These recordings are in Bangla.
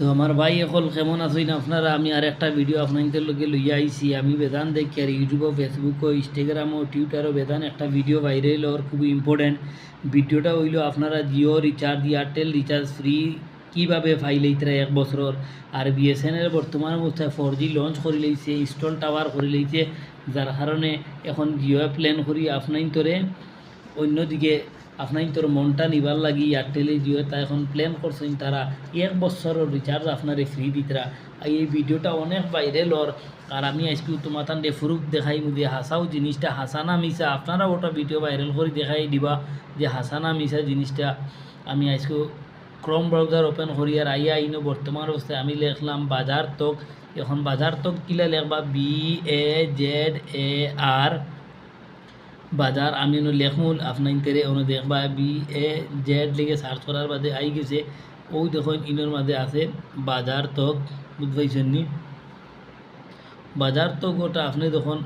তো আমার ভাই এখন কেমন আছেন আপনারা? আমি আর একটা ভিডিও আপনাদের লগে লইয়া আইছি। আমি বেদান দেখি আর ইউটিউব ফেসবুক ইনস্টাগ্রাম ও টুইটারও বেদান একটা ভিডিও ভাইরাল ওর খুব ইম্পর্টেন্ট ভিডিওটা হইল আপনারা Jio recharge Airtel recharge free কীভাবে ফাইল এইতরা এক বছর আর বিএসএনএল বর্তমান অবস্থায় ফোর জি লঞ্চ করে লইছে ইনস্টল টাওয়ার করে লইছে। যার কারণে এখন জিও প্ল্যান করি আপনার তোরে অন্যদিকে আপনার তোর মনটা নিবার লাগি এয়ারটেলে জিও তা এখন প্ল্যান করছেন তারা। এক বছরের রিচার্জ আপনারে ফ্রি দিতরা এই ভিডিওটা অনেক ভাইরাল ওর। আর আমি আজকে তোমার তান ফুরুক দেখাই মুদি হাসাও জিনিসটা হাসানা মিশা। আপনারা ওটা ভিডিও ভাইরাল করে দেখাই দিবা যে হাসানা মিশা জিনিসটা। আমি আজকে ক্রম ব্রাউজার ওপেন করি আর আইয়া আইনো বর্তমান অবস্থায় আমি লিখলাম বাজার তক এখন বাজার তক কিলা লেখবা? বি এ জেড এ আর বাজার, আমি অনু লেখমুল আপনার ইন্টারে অনু দেখবা, বি এ জেড লিখে সার্চ করার বাদে আই গেছে। ওই দেখুন ইনোর মাঝে আছে বাজার তক বুঝবাইছেন নি? বাজার তক ওটা আপনি যখন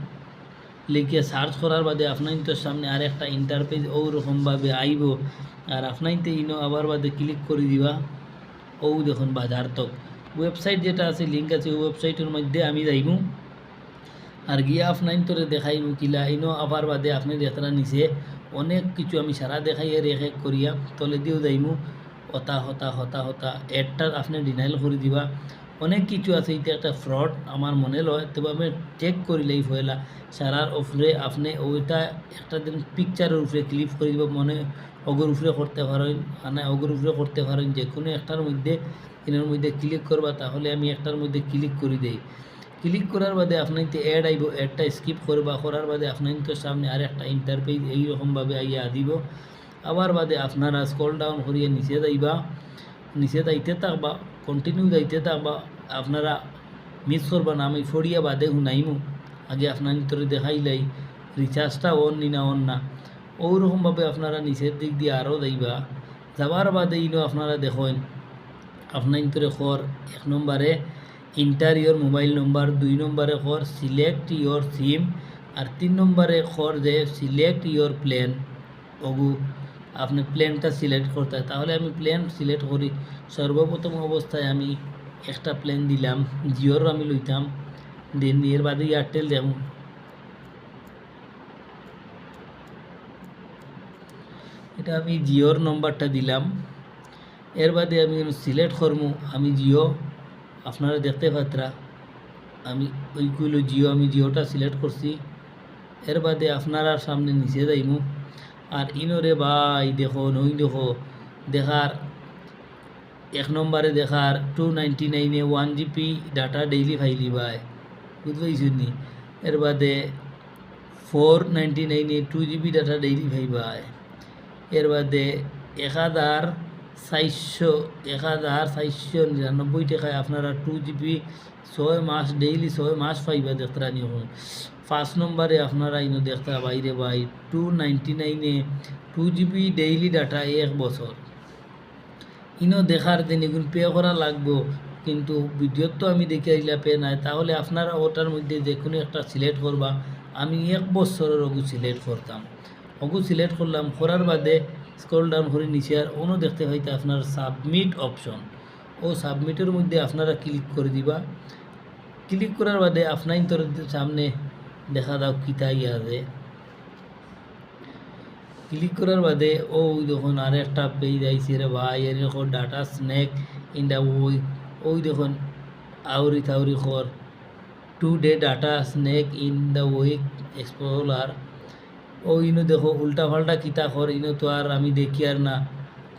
লিখে সার্চ করার বাদে আপনার তো সামনে আর একটা ইন্টারপেজ ওরকমভাবে আইব আর আপনার তো ইনো আবার বাদে ক্লিক করে দিবা। ও দেখুন বাজার তক ওয়েবসাইট যেটা আছে লিঙ্ক আছে ওই ওয়েবসাইটের মধ্যে আমি যাইমু। আর গিয়া আপনার তোরে দেখাইমু কিলা ইনো আবার বাদে আপনি দেখরা নিচে অনেক কিছু আমি সারা দেখাই আর এক এক করিয়া তলে দিয়েও যাইমু। হতা হতা হতা হতা এডটা আপনি ডিনাইল করে দিবা। অনেক কিছু আছে, এটা একটা ফ্রড আমার মনে লয়। তবে আমি চেক করিলেই হইলা সারার উপরে আপনি ওইটা একটা দিন পিকচারের উপরে ক্লিক করে দিব, মনে অগর উপরে করতে পারেন মানে অগর উপরে করতে পারেন যে কোনো একটার মধ্যে এটার মধ্যে ক্লিক করবা, তাহলে আমি একটার মধ্যে ক্লিক করে দেই। ক্লিক করার বাদে আপনার তো অ্যাড আইব অ্যাডটা স্কিপ করবা, করার বাদে আপনার তো সামনে আর একটা ইন্টারপেজ এইরকমভাবে আইয়া দিব। আবার বাদে আপনারা স্কল ডাউন করিয়ে নিচে যাইবা, নিচে যাইতে থাকবা কন্টিনিউ যাইতে থাকবা, আপনারা মিস করবা না, আমি ফড়িয়া বাদে শুনাইমু। আগে আপনার ভিতরে দেখাইলাই রিচার্জটা অন নি না অন না। ওরকমভাবে আপনারা নিচের দিক দিয়ে আরও যাইবা। যাবার বাদে ইনো আপনারা দেখেন, আপনার ভিতরে খর এক নম্বরে ইন্টার ইয়োর মোবাইল নম্বর দুই নম্বরে খর সিলেক্ট ইয়োর সিম আর তিন নম্বরে খর যে সিলেক্ট ইয়োর প্ল্যান ওগু আপনি প্ল্যানটা সিলেক্ট করতে তাহলে আমি প্ল্যান সিলেক্ট করি সর্বপ্রথম অবস্থায় আমি একটা প্ল্যান দিলাম জিওর আমি লইতাম দেন এর বাদে এয়ারটেল যাব এটা আমি জিওর নম্বরটা দিলাম। এর বাদে আমি সিলেক্ট করব আমি জিও আপনারা দেখতে পাত্রা, আমি ওইগুলো জিও, আমি জিওটা সিলেক্ট করছি। এর বাদে আপনারা সামনে নিচে যাইমু। আর ইনোরে ভাই, দেখো, নই দেখো, দেখার, এক নম্বরে দেখার টু নাইনটি নাইনে ওয়ান জিবি ডাটা ডেইলি ফাইলি ভাই নি? এর বাদে ফোর নাইনটি নাইনে টু জিবি ডাটা ডেইলি ভাই ভাই। এর বাদে এক হাজার চারশো এক হাজার চারশো নিরানব্বই টাকায় আপনারা টু জিবি ছয় মাস ডেইলি ছয় মাস পাইবা দেখতে নিয়ে পাঁচ নম্বরে আপনারা ইনো দেখতে বাইরে বাই টু নাইনটি নাইনে টু জিবি ডেইলি ডাটা এক বছর ইনো দেখার দিন এগুলো পে করা লাগবো, কিন্তু ভিডিওর তো আমি দেখে আইলা পে নাই। তাহলে আপনারা ওটার মধ্যে যে কোনো একটা সিলেক্ট করবা আমি এক বছরের ওগু সিলেক্ট করতাম ওগু সিলেক্ট করলাম করার বাদে স্ক্রল ডাউন করে নিচে আর অন্য দেখতে হইতে আপনার সাবমিট অপশন। ও সাবমিটের মধ্যে আপনারা ক্লিক করে দিবা। ক্লিক করার বাদে আপনার তোর সামনে দেখা দাও কিতা আছে। ক্লিক করার বাদে, ও যখন আর একটা পেজ আইসি রে ভাই এরকম ডাটা স্ন্যাক ইন দ্য ওই ওই দেখুন আউরি থাউরি খর। Two day data snack in the week explorer. ও ইনো দেখো, উল্টা পাল্টা কিতা খর ইনো তো আর আমি দেখি আর না।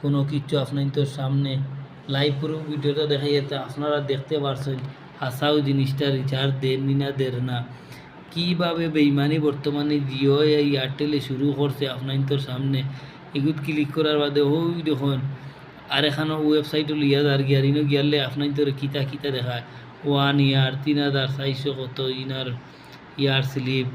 কোনো কিচ্ছু আপনার তো সামনে। লাইভ পুরো ভিডিওটা দেখাই যেতে আপনারা দেখতে পারছেন। হাসাও জিনিসটা রিচার্জ দেন নি না দের না। কীভাবে বেইমানি বর্তমানে জিও এয়ারটেলে শুরু করছে আপনার তোর সামনে। এগুত ক্লিক করার বাদে, ওই দেখুন, আর এখানে ওয়েবসাইট লিয়া আর গিয়ার, ইনো গিয়ারলে আপনার তোর কিতা কিতা দেখায়। ওয়ান ইয়ার তিন হাজার চারশো কত, ইনার, ইয়ার স্লিপ।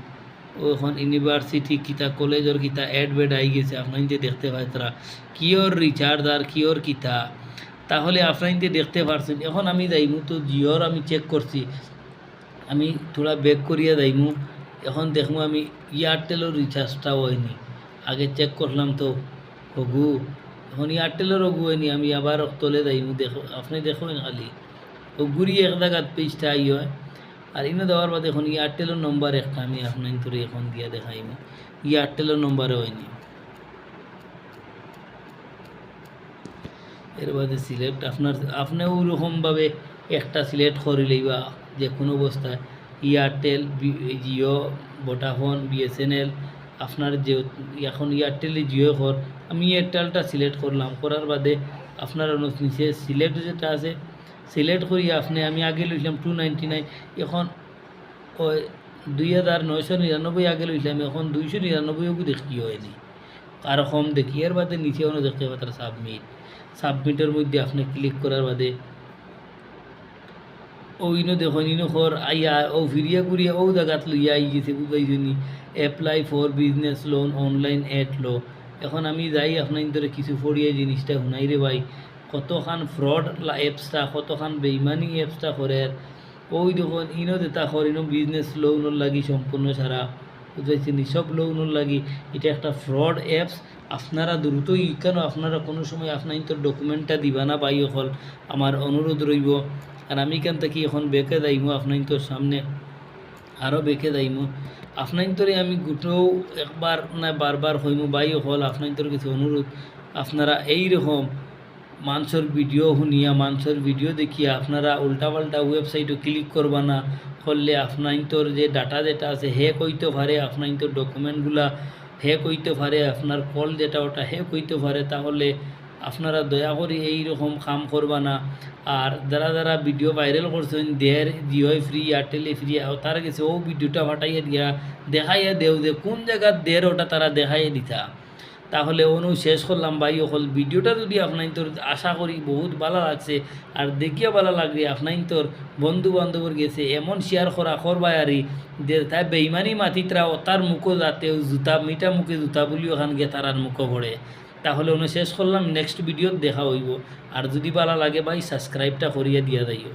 ওখন ইউনিভার্সিটি কিতা কলেজের কিতা অ্যাড বেড আই গেছে আপনার যে দেখতে পাই তারা। কিওর রিচার্জ আর কিওর কিতা? তাহলে আপনার যে দেখতে পারছেন। এখন আমি যাইমু, তো জিওর আমি চেক করছি আমি থোড়া ব্যাক করিয়া যাইমু। এখন দেখমু আমি এয়ারটেলের রিচার্জটাও হয়নি। আগে চেক করলাম তো, হগু। এখন এয়ারটেলের হগু হয়নি, আমি আবার তলে যাইমু। দেখো আপনি দেখো খালি। ঘুরিয়ে এক জায়গাত পেজটা আই হয়। আর ইনো দেওয়ার বাদে এখন এয়ারটেলের নম্বর একটা আমি আপনার তোর এখন দিয়া দেখাইব এয়ারটেলের নম্বরে হয়নি। এর বাদে সিলেক্ট আপনার, আপনি ওরকমভাবে একটা সিলেক্ট করে লইবা যে কোনো অবস্থায়। এয়ারটেল জিও ভোডাফোন বিএসএনএল আপনার যে এখন এয়ারটেলে জিও কর, আমি এয়ারটেলটা সিলেক্ট করলাম। করার বাদে আপনার নিচে সিলেক্ট যেটা আছে সিলেক্ট করি আপনি, আমি আগে লইলাম টু নাইনটি নাইন এখন দুই হাজার নয়শো নিরানব্বই আগে লইলাম এখন দুইশো নিরানব্বইও দেখি হয়নি আর কম দেখি এর বাদে নিচে অনু দেখতে পাতার সাবমিট সাবমিটের মধ্যে আপনি ক্লিক করার বাদে ও ইনো দেখুন, ইনো খর আইয়া ও ফিরিয়া ঘুরিয়া ও জায়গাত লইয়া আই গেছে বুঝাইছনি apply for business loan online add লো এখন আমি যাই আপনার ধরে কিছু পড়িয়ে জিনিসটা শুনাই রে ভাই। কতখান ফ্রড অ্যাপসটা কতখান বেইমানি অ্যাপসটা করে, ওই দেখুন, ইনো দেতা কর ইনো বিজনেস লোনের লাগি সম্পূর্ণ সারা বুঝাইছেন সব লোনের লাগি। এটা একটা ফ্রড অ্যাপস আপনারা দ্রুতই কেন? আপনারা কোনো সময় আপনার তো ডকুমেন্টটা দিবা না পাই হল আমার অনুরোধ রইব। আর আমি কেন থেকে এখন বেঁকে যাইমু? আপনার তোর সামনে আরও বেঁকে যাইমু। আপনার তোরে আমি গোটেও একবার না বারবার হইমু বাই হল আপনার তোর কিছু অনুরোধ। আপনারা এই রকম মানুষের ভিডিও শুনিয়া মানুষের ভিডিও দেখিয়া আপনারা উল্টাপাল্টা ওয়েবসাইটও ক্লিক করবা না। করলে আপনার যে ডাটা যেটা আছে, হে কইতে পারে আপনার তোর ডকুমেন্টগুলা হ্যাক হইতে পারে আপনার কল যেটা ওটা হে কইতে পারে, তাহলে আপনারা দয়া করে এই রকম কাম করবা না। আর যারা যারা ভিডিও ভাইরাল করছেন, দেয়ার জিও ফ্রি এয়ারটেলে ফ্রি তার কাছে ও ভিডিওটা ফাটাইয়া দিয়া, দেখাইয়া দেও যে কোন জায়গার দের ওটা তারা দেখাইয়া দিতা। তাহলে অনু শেষ করলাম ভাই হল ভিডিওটা যদি আপনার তোর আশা করি বহুত ভালো লাগছে, আর দেখিয়া ভালো লাগবে আপনার তোর বন্ধু বান্ধবর গেছে, এমন শেয়ার করা করবাই আরি, যে তাই বেইমানি মাতিতরা তার মুখো যাতে জুতা মিটা মুখে জুতা বলি ওখান গিয়ে তারার মুখো পড়ে। তাহলে অনু শেষ করলাম নেক্সট ভিডিওত দেখা হইব। আর যদি ভালো লাগে ভাই সাবস্ক্রাইবটা করিয়া দিয়া যাইও।